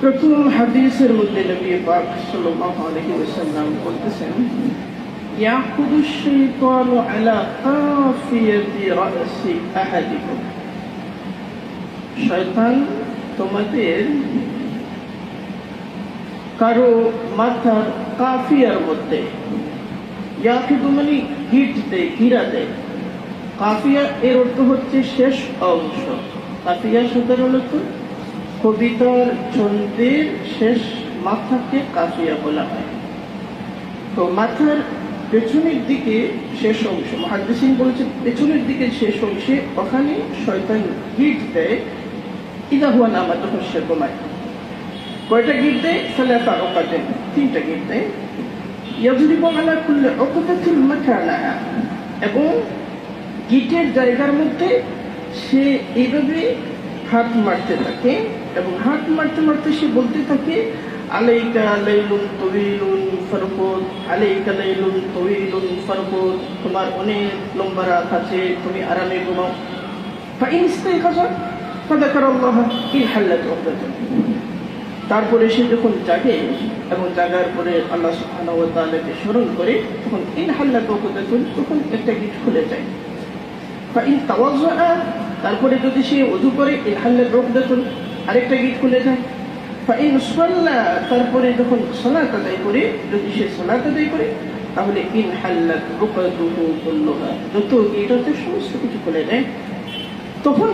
প্রথম হাদিসের মধ্যে নবী পাক সাল্লাল্লাহু আলাইহি ওয়াসাল্লাম বলতেছেন يعقد الشيطان على قافية رأس أحدكم শয়তান তোমাদের কারো মাথার কাফিয়ার মধ্যে ইয়াকিদু মানে হিট দেয় ঘিরা দেয় কাফিয়া এর অর্থ হচ্ছে শেষ অংশ কাফিয়া সাধারণত কবিতার ছন্দের শেষ মাথাকে কাফিয়া বলা হয়। তো মাথার পেছনের দিকে শেষ অংশ মহাদিসিন বলেছে পেছনের দিকে শেষ অংশে ওখানে শয়তান গিট দেয় ইদা হুয়া নামা যখন সে কমায় কয়টা গিট দেয়? সালাফা ওকাতেন তিনটা গিট দেয়। ইয়াজরিব আলা কুল্লি উকতাতিন মাকানাহা এবং গিটের জায়গার মধ্যে সে এইভাবে হাত মারতে থাকে এবং হাত মারতে মারতে সে বলতে থাকে তবিলুন তোমার অনেক লম্বা রাত আছে, তুমি আরামে ঘুমাও। ফাইন তারপরে সে যখন জাগে এবং জাগার পরে আল্লাহ সুবহানাহু স্মরণ করে, তখন ইন উকদাতুন তখন একটা গিট খুলে যায়। তারপরে যদি সে অধু করে ইন রোগ দেখুন আরেকটা গীত খুলে যায়, ফাইন সাল্লা, তারপরে যখন সলাত আদায় করে, যদি সে সালাত আদায় করে, তাহলে ইন হাল্লা কুল্লুহা। যত গিট আছে, সমস্ত কিছু খুলে দেয় তখন